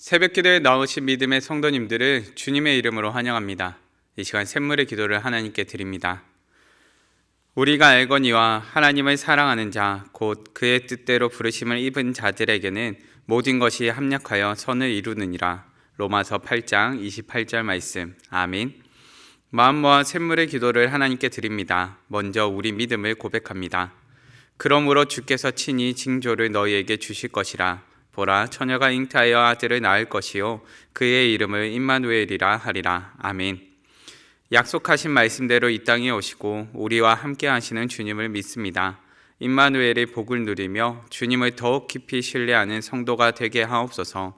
새벽 기도에 나오신 믿음의 성도님들을 주님의 이름으로 환영합니다. 이 시간 샘물의 기도를 하나님께 드립니다. 우리가 알거니와 하나님을 사랑하는 자, 곧 그의 뜻대로 부르심을 입은 자들에게는 모든 것이 합력하여 선을 이루느니라. 로마서 8장 28절 말씀. 아멘. 마음 모아 샘물의 기도를 하나님께 드립니다. 먼저 우리 믿음을 고백합니다. 그러므로 주께서 친히 징조를 너희에게 주실 것이라. 보라 처녀가 잉태하여 아들을 낳을 것이요 그의 이름을 임마누엘이라 하리라. 아멘. 약속하신 말씀대로 이 땅에 오시고 우리와 함께 하시는 주님을 믿습니다. 임마누엘의 복을 누리며 주님을 더욱 깊이 신뢰하는 성도가 되게 하옵소서.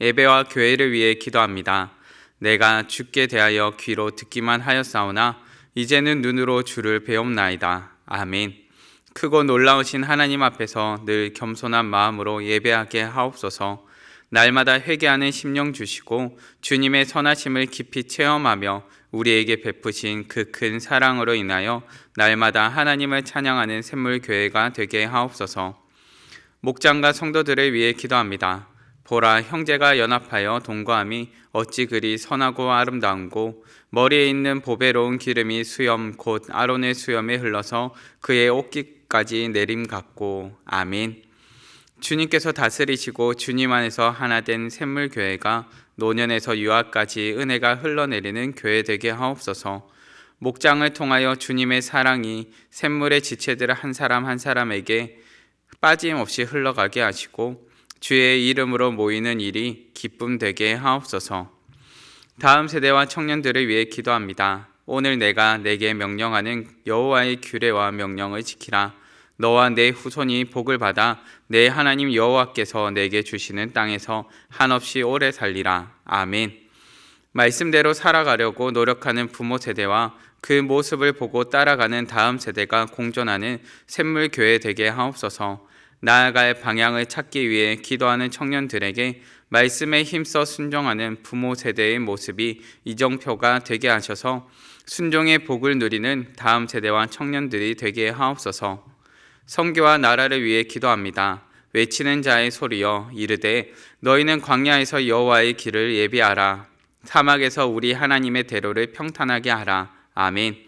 예배와 교회를 위해 기도합니다. 내가 주께 대하여 귀로 듣기만 하였사오나 이제는 눈으로 주를 배움나이다. 아멘. 크고 놀라우신 하나님 앞에서 늘 겸손한 마음으로 예배하게 하옵소서. 날마다 회개하는 심령 주시고 주님의 선하심을 깊이 체험하며 우리에게 베푸신 그 큰 사랑으로 인하여 날마다 하나님을 찬양하는 샘물 교회가 되게 하옵소서. 목장과 성도들을 위해 기도합니다. 보라 형제가 연합하여 동거함이 어찌 그리 선하고 아름다운고 머리에 있는 보배로운 기름이 수염 곧 아론의 수염에 흘러서 그의 옷깃 까지 내림 같고 아멘. 주님께서 다스리시고 주님 안에서 하나 된 샘물 교회가 노년에서 유아까지 은혜가 흘러내리는 교회 되게 하옵소서. 목장을 통하여 주님의 사랑이 샘물의 지체들 한 사람 한 사람에게 빠짐없이 흘러가게 하시고 주의 이름으로 모이는 일이 기쁨 되게 하옵소서. 다음 세대와 청년들을 위해 기도합니다. 오늘 내가 내게 명령하는 여호와의 규례와 명령을 지키라. 너와 내 후손이 복을 받아 내 하나님 여호와께서 내게 주시는 땅에서 한없이 오래 살리라. 아멘. 말씀대로 살아가려고 노력하는 부모 세대와 그 모습을 보고 따라가는 다음 세대가 공존하는 샘물 교회 되게 하옵소서. 나아갈 방향을 찾기 위해 기도하는 청년들에게 말씀에 힘써 순종하는 부모 세대의 모습이 이정표가 되게 하셔서 순종의 복을 누리는 다음 세대와 청년들이 되게 하옵소서. 성교와 나라를 위해 기도합니다. 외치는 자의 소리여 이르되 너희는 광야에서 여호와의 길을 예비하라. 사막에서 우리 하나님의 대로를 평탄하게 하라. 아멘.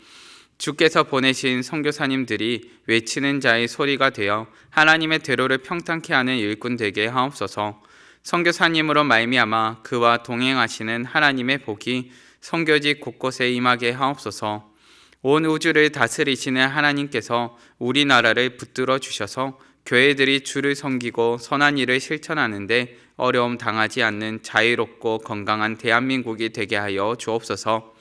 주께서 보내신 선교사님들이 외치는 자의 소리가 되어 하나님의 대로를 평탄케 하는 일꾼 되게 하옵소서. 선교사님으로 말미암아 그와 동행하시는 하나님의 복이 선교지 곳곳에 임하게 하옵소서. 온 우주를 다스리시는 하나님께서 우리나라를 붙들어 주셔서 교회들이 주를 섬기고 선한 일을 실천하는데 어려움 당하지 않는 자유롭고 건강한 대한민국이 되게 하여 주옵소서.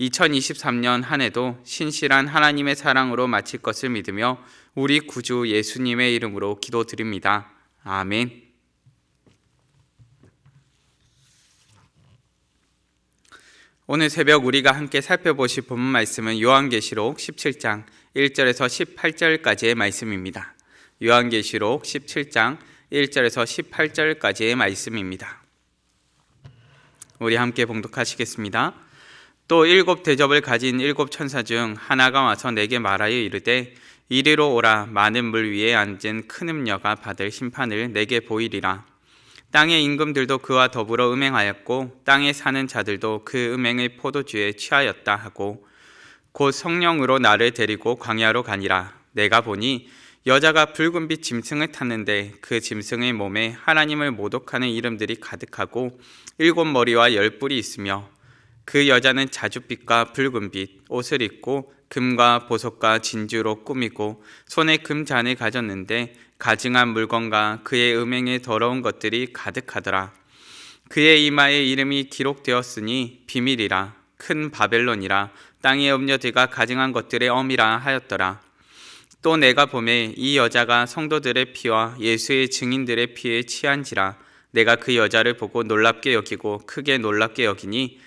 2023년 한 해도 신실한 하나님의 사랑으로 마칠 것을 믿으며 우리 구주 예수님의 이름으로 기도드립니다. 아멘. 오늘 새벽 우리가 함께 살펴보실 본문 말씀은 요한계시록 17장 1절에서 18절까지의 말씀입니다. 요한계시록 17장 1절에서 18절까지의 말씀입니다. 우리 함께 봉독하시겠습니다. 또 일곱 대접을 가진 일곱 천사 중 하나가 와서 내게 말하여 이르되 이리로 오라. 많은 물 위에 앉은 큰 음녀가 받을 심판을 내게 보이리라. 땅의 임금들도 그와 더불어 음행하였고 땅에 사는 자들도 그 음행의 포도주에 취하였다 하고 곧 성령으로 나를 데리고 광야로 가니라. 내가 보니 여자가 붉은빛 짐승을 탔는데 그 짐승의 몸에 하나님을 모독하는 이름들이 가득하고 일곱 머리와 열 뿔이 있으며 그 여자는 자줏빛과 붉은빛 옷을 입고 금과 보석과 진주로 꾸미고 손에 금 잔을 가졌는데 가증한 물건과 그의 음행에 더러운 것들이 가득하더라. 그의 이마에 이름이 기록되었으니 비밀이라 큰 바벨론이라 땅의 음녀들과 가증한 것들의 엄이라 하였더라. 또 내가 보매 이 여자가 성도들의 피와 예수의 증인들의 피에 취한지라 내가 그 여자를 보고 놀랍게 여기고 크게 놀랍게 여기니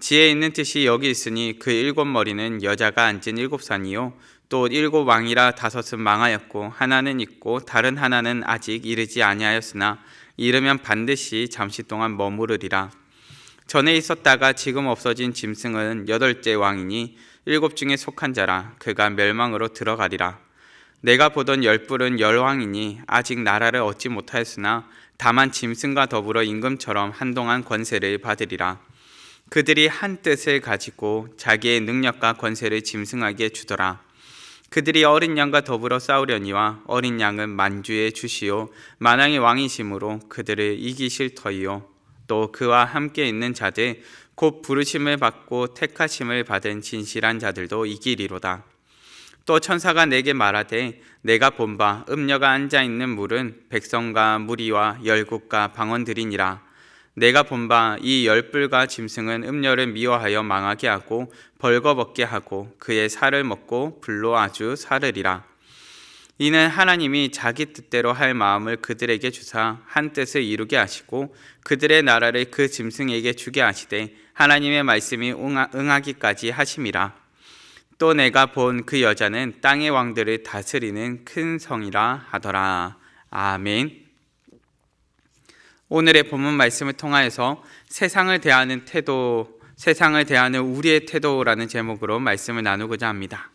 지혜 있는 뜻이 여기 있으니 그 일곱 머리는 여자가 앉은 일곱 산이요 또 일곱 왕이라 다섯은 망하였고 하나는 있고 다른 하나는 아직 이르지 아니하였으나 이르면 반드시 잠시 동안 머무르리라. 전에 있었다가 지금 없어진 짐승은 여덟째 왕이니 일곱 중에 속한 자라 그가 멸망으로 들어가리라. 내가 보던 열뿔은 열왕이니 아직 나라를 얻지 못하였으나 다만 짐승과 더불어 임금처럼 한동안 권세를 받으리라. 그들이 한 뜻을 가지고 자기의 능력과 권세를 짐승에게 주더라. 그들이 어린 양과 더불어 싸우려니와 어린 양은 만주의 주시요 만왕의 왕이심으로 그들을 이기실 터이요 또 그와 함께 있는 자들 곧 부르심을 받고 택하심을 받은 진실한 자들도 이기리로다. 또 천사가 내게 말하되 내가 본바 음녀가 앉아 있는 물은 백성과 무리와 열국과 방언들이니라. 내가 본 바 이 열불과 짐승은 음녀를 미워하여 망하게 하고 벌거벗게 하고 그의 살을 먹고 불로 아주 사르리라. 이는 하나님이 자기 뜻대로 할 마음을 그들에게 주사 한 뜻을 이루게 하시고 그들의 나라를 그 짐승에게 주게 하시되 하나님의 말씀이 응하, 응하기까지 하심이라. 또 내가 본 그 여자는 땅의 왕들을 다스리는 큰 성이라 하더라. 아멘. 오늘의 본문 말씀을 통하여서 세상을 대하는 태도, 세상을 대하는 우리의 태도라는 제목으로 말씀을 나누고자 합니다.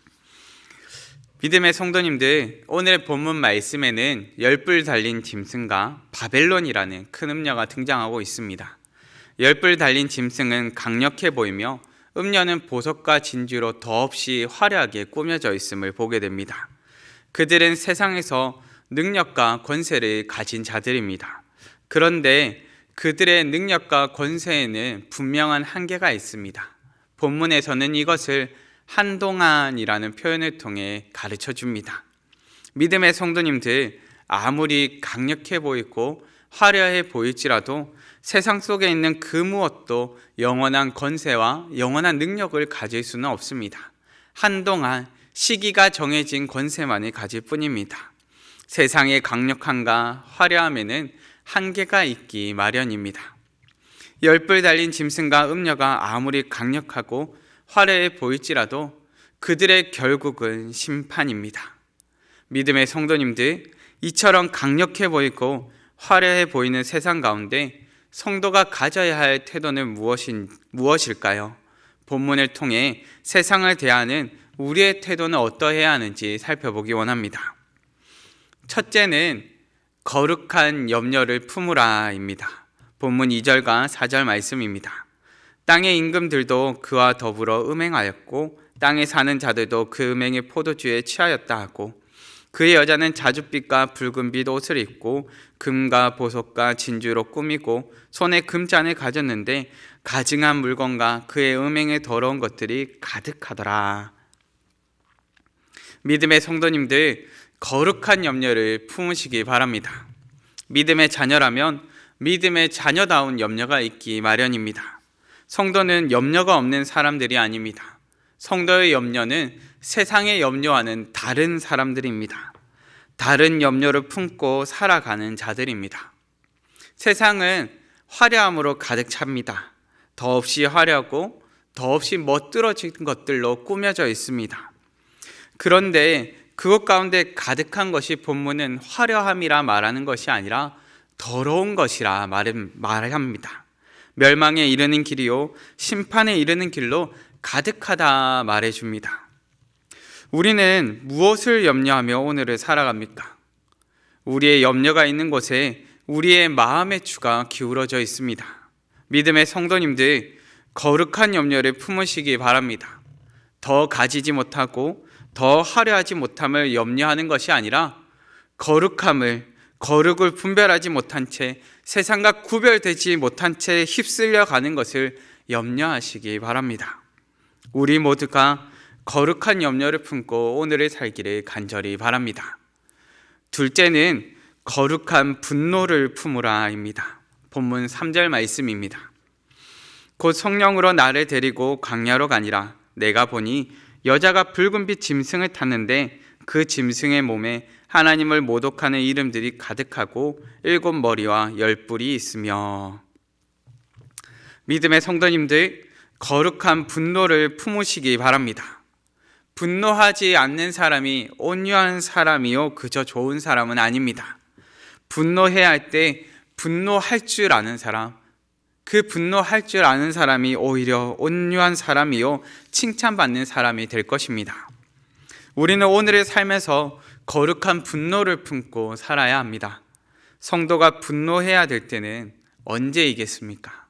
믿음의 성도님들, 오늘 본문 말씀에는 열불 달린 짐승과 바벨론이라는 큰 음녀가 등장하고 있습니다. 열불 달린 짐승은 강력해 보이며 음녀는 보석과 진주로 더없이 화려하게 꾸며져 있음을 보게 됩니다. 그들은 세상에서 능력과 권세를 가진 자들입니다. 그런데 그들의 능력과 권세에는 분명한 한계가 있습니다. 본문에서는 이것을 한동안이라는 표현을 통해 가르쳐 줍니다. 믿음의 성도님들, 아무리 강력해 보이고 화려해 보일지라도 세상 속에 있는 그 무엇도 영원한 권세와 영원한 능력을 가질 수는 없습니다. 한동안 시기가 정해진 권세만을 가질 뿐입니다. 세상의 강력함과 화려함에는 한계가 있기 마련입니다. 열불 달린 짐승과 음녀가 아무리 강력하고 화려해 보일지라도 그들의 결국은 심판입니다. 믿음의 성도님들, 이처럼 강력해 보이고 화려해 보이는 세상 가운데 성도가 가져야 할 태도는 무엇인, 무엇일까요? 본문을 통해 세상을 대하는 우리의 태도는 어떠해야 하는지 살펴보기 원합니다. 첫째는 거룩한 염려를 품으라입니다. 본문 2절과 4절 말씀입니다. 땅의 임금들도 그와 더불어 음행하였고 땅에 사는 자들도 그 음행의 포도주에 취하였다 하고 그의 여자는 자줏빛과 붉은빛 옷을 입고 금과 보석과 진주로 꾸미고 손에 금잔을 가졌는데 가증한 물건과 그의 음행에 더러운 것들이 가득하더라. 믿음의 성도님들 거룩한 염려를 품으시기 바랍니다. 믿음의 자녀라면 믿음의 자녀다운 염려가 있기 마련입니다. 성도는 염려가 없는 사람들이 아닙니다. 성도의 염려는 세상의 염려와는 다른 사람들입니다. 다른 염려를 품고 살아가는 자들입니다. 세상은 화려함으로 가득 찹니다. 더없이 화려하고 더없이 멋들어진 것들로 꾸며져 있습니다. 그런데 그것 가운데 가득한 것이 본문은 화려함이라 말하는 것이 아니라 더러운 것이라 말합니다. 멸망에 이르는 길이요 심판에 이르는 길로 가득하다 말해 줍니다. 우리는 무엇을 염려하며 오늘을 살아갑니까? 우리의 염려가 있는 곳에 우리의 마음의 추가 기울어져 있습니다. 믿음의 성도님들 거룩한 염려를 품으시기 바랍니다. 더 가지지 못하고 더 화려하지 못함을 염려하는 것이 아니라 거룩함을 거룩을 분별하지 못한 채 세상과 구별되지 못한 채 휩쓸려 가는 것을 염려하시기 바랍니다. 우리 모두가 거룩한 염려를 품고 오늘을 살기를 간절히 바랍니다. 둘째는 거룩한 분노를 품으라입니다. 본문 3절 말씀입니다. 곧 성령으로 나를 데리고 광야로 가니라 내가 보니 여자가 붉은빛 짐승을 탔는데 그 짐승의 몸에 하나님을 모독하는 이름들이 가득하고 일곱 머리와 열 뿔이 있으며 믿음의 성도님들 거룩한 분노를 품으시기 바랍니다. 분노하지 않는 사람이 온유한 사람이요 그저 좋은 사람은 아닙니다. 분노해야 할 때 분노할 줄 아는 사람, 그 분노할 줄 아는 사람이 오히려 온유한 사람이요 칭찬받는 사람이 될 것입니다. 우리는 오늘의 삶에서 거룩한 분노를 품고 살아야 합니다. 성도가 분노해야 될 때는 언제이겠습니까?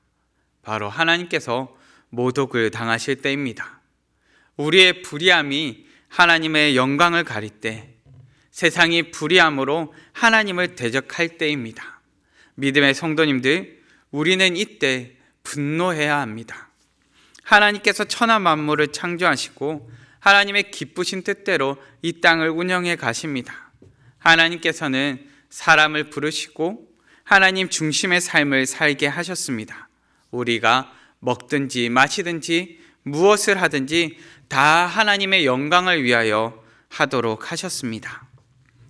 바로 하나님께서 모독을 당하실 때입니다. 우리의 불의함이 하나님의 영광을 가릴 때, 세상이 불의함으로 하나님을 대적할 때입니다. 믿음의 성도님들, 우리는 이때 분노해야 합니다. 하나님께서 천하 만물을 창조하시고 하나님의 기쁘신 뜻대로 이 땅을 운영해 가십니다. 하나님께서는 사람을 부르시고 하나님 중심의 삶을 살게 하셨습니다. 우리가 먹든지 마시든지 무엇을 하든지 다 하나님의 영광을 위하여 하도록 하셨습니다.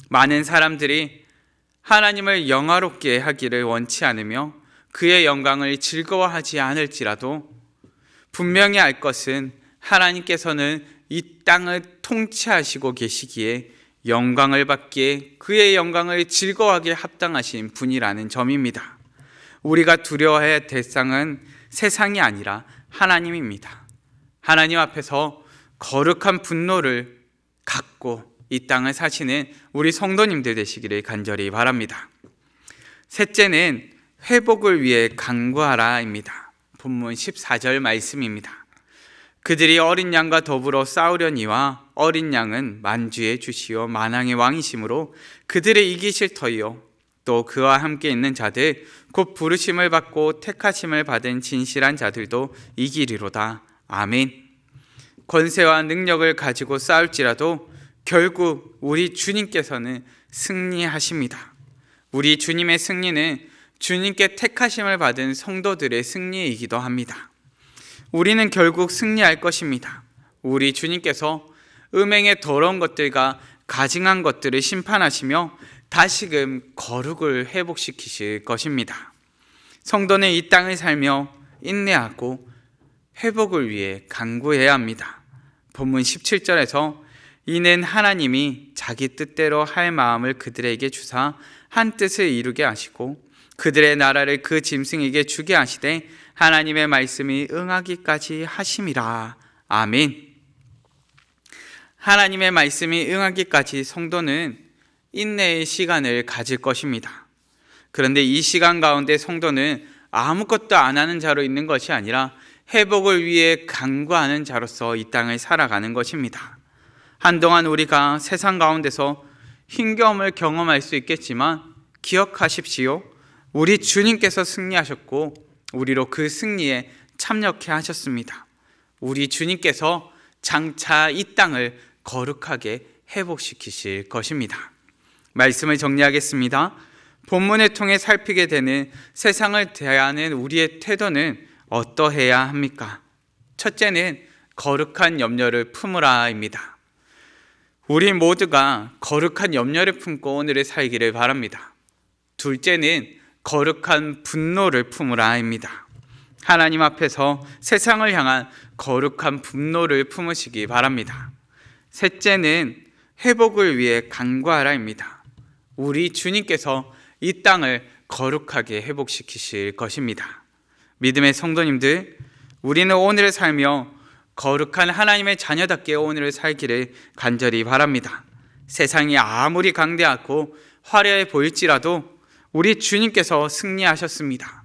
많은 사람들이 하나님을 영화롭게 하기를 원치 않으며 그의 영광을 즐거워하지 않을지라도 분명히 알 것은 하나님께서는 이 땅을 통치하시고 계시기에 영광을 받기에 그의 영광을 즐거워하게 합당하신 분이라는 점입니다. 우리가 두려워해야 할 대상은 세상이 아니라 하나님입니다. 하나님 앞에서 거룩한 분노를 갖고 이 땅을 사시는 우리 성도님들 되시기를 간절히 바랍니다. 셋째는 회복을 위해 강구하라입니다. 본문 14절 말씀입니다. 그들이 어린 양과 더불어 싸우려니와 어린 양은 만주의 주시오 만왕의 왕이심으로 그들을 이기실 터이요 또 그와 함께 있는 자들 곧 부르심을 받고 택하심을 받은 진실한 자들도 이기리로다 아멘 권세와 능력을 가지고 싸울지라도 결국 우리 주님께서는 승리하십니다 우리 주님의 승리는 주님께 택하심을 받은 성도들의 승리이기도 합니다 우리는 결국 승리할 것입니다. 우리 주님께서 음행의 더러운 것들과 가증한 것들을 심판하시며 다시금 거룩을 회복시키실 것입니다. 성도는 이 땅을 살며 인내하고 회복을 위해 간구해야 합니다. 본문 17절에서 이는 하나님이 자기 뜻대로 할 마음을 그들에게 주사 한 뜻을 이루게 하시고 그들의 나라를 그 짐승에게 주게 하시되 하나님의 말씀이 응하기까지 하심이라. 아멘. 하나님의 말씀이 응하기까지 성도는 인내의 시간을 가질 것입니다. 그런데 이 시간 가운데 성도는 아무것도 안 하는 자로 있는 것이 아니라 회복을 위해 간구하는 자로서 이 땅을 살아가는 것입니다. 한동안 우리가 세상 가운데서 힘겨움을 경험할 수 있겠지만 기억하십시오. 우리 주님께서 승리하셨고 우리로 그 승리에 참여케 하셨습니다. 우리 주님께서 장차 이 땅을 거룩하게 회복시키실 것입니다. 말씀을 정리하겠습니다. 본문을 통해 살피게 되는 세상을 대하는 우리의 태도는 어떠해야 합니까? 첫째는 거룩한 염려를 품으라입니다. 우리 모두가 거룩한 염려를 품고 오늘을 살기를 바랍니다. 둘째는 거룩한 분노를 품으라입니다. 하나님 앞에서 세상을 향한 거룩한 분노를 품으시기 바랍니다. 셋째는 회복을 위해 간구하라입니다. 우리 주님께서 이 땅을 거룩하게 회복시키실 것입니다. 믿음의 성도님들, 우리는 오늘을 살며 거룩한 하나님의 자녀답게 오늘을 살기를 간절히 바랍니다. 세상이 아무리 강대하고 화려해 보일지라도 우리 주님께서 승리하셨습니다.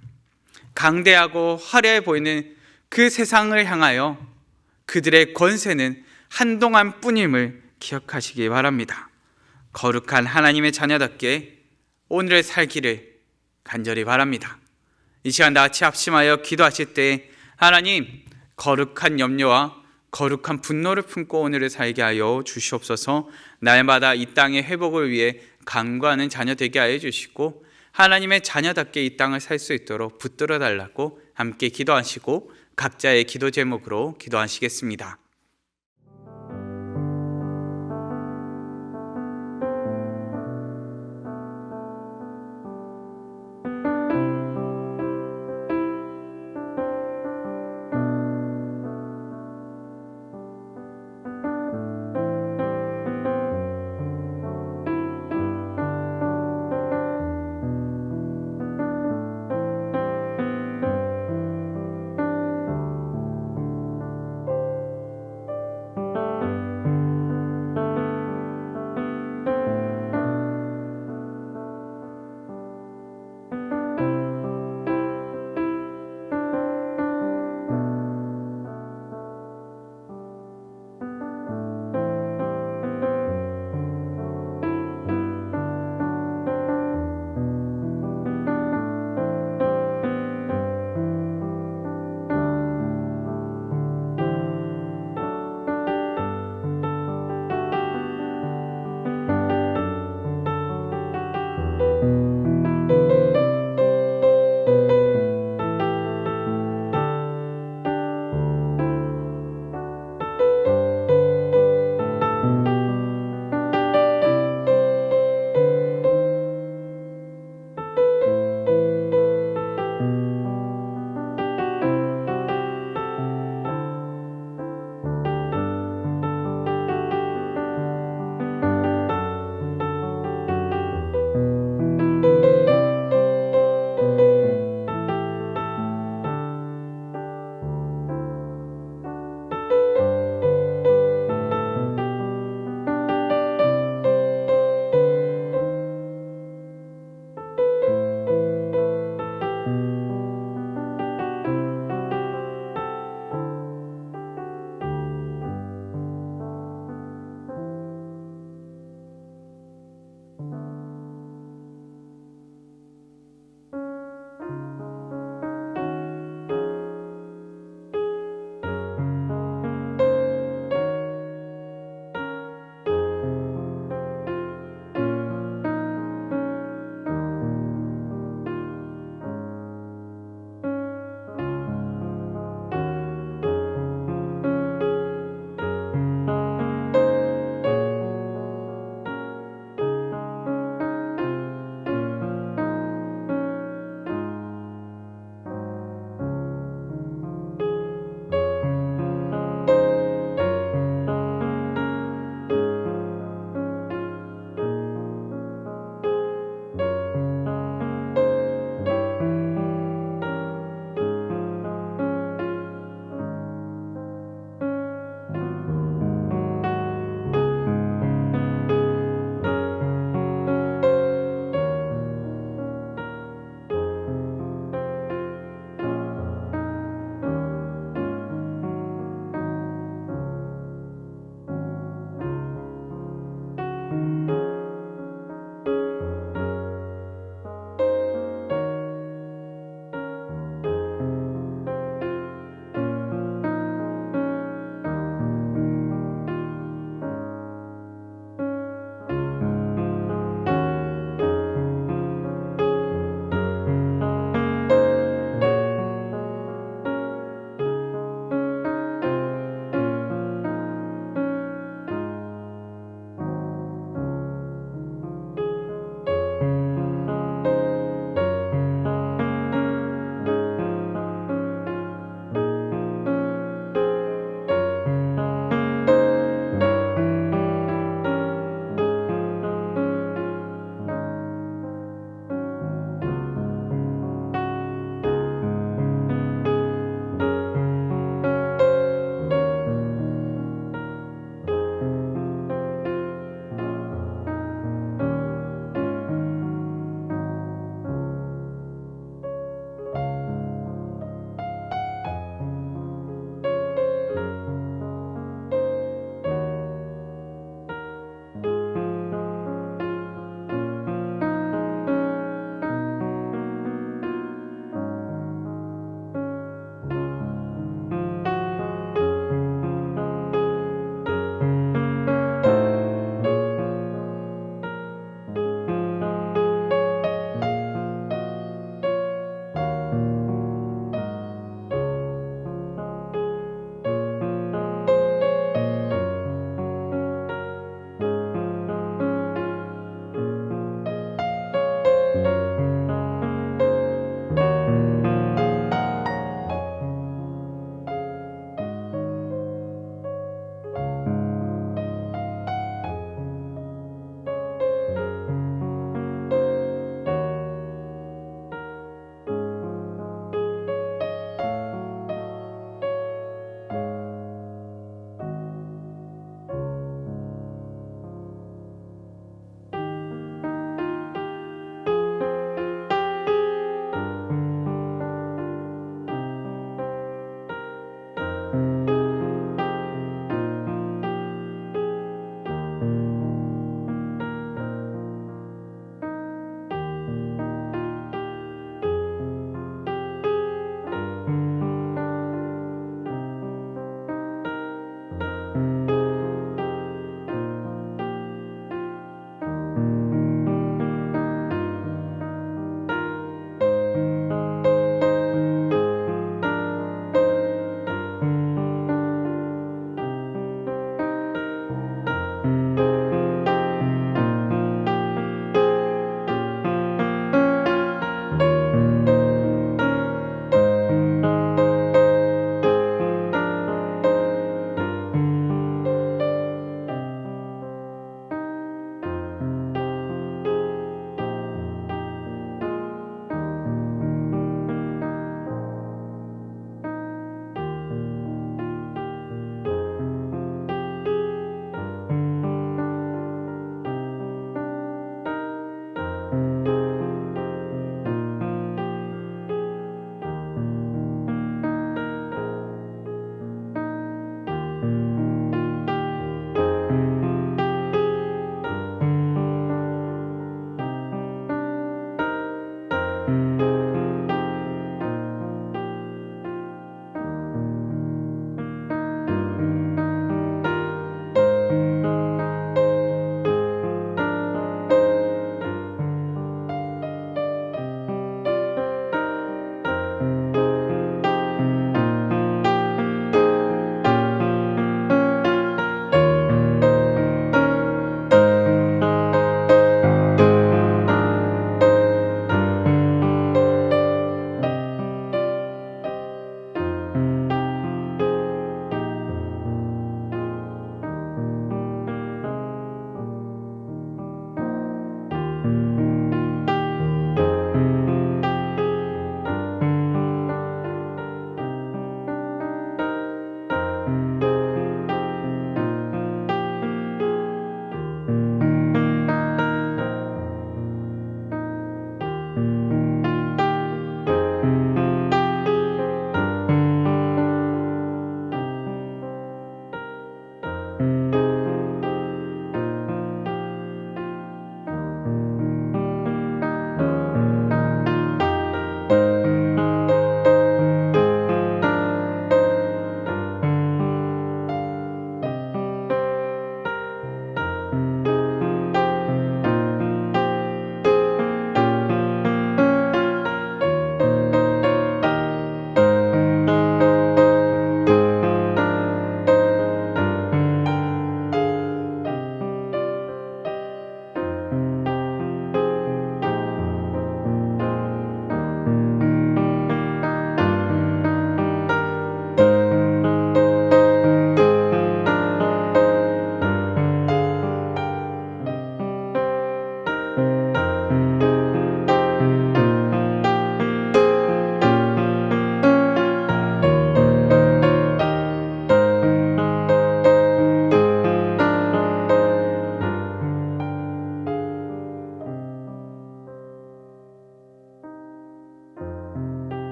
강대하고 화려해 보이는 그 세상을 향하여 그들의 권세는 한동안 뿐임을 기억하시기 바랍니다. 거룩한 하나님의 자녀답게 오늘을 살기를 간절히 바랍니다. 이 시간 나같이 합심하여 기도하실 때 하나님 거룩한 염려와 거룩한 분노를 품고 오늘을 살게 하여 주시옵소서 날마다 이 땅의 회복을 위해 간구하는 자녀 되게 하여 주시고 하나님의 자녀답게 이 땅을 살 수 있도록 붙들어 달라고 함께 기도하시고 각자의 기도 제목으로 기도하시겠습니다.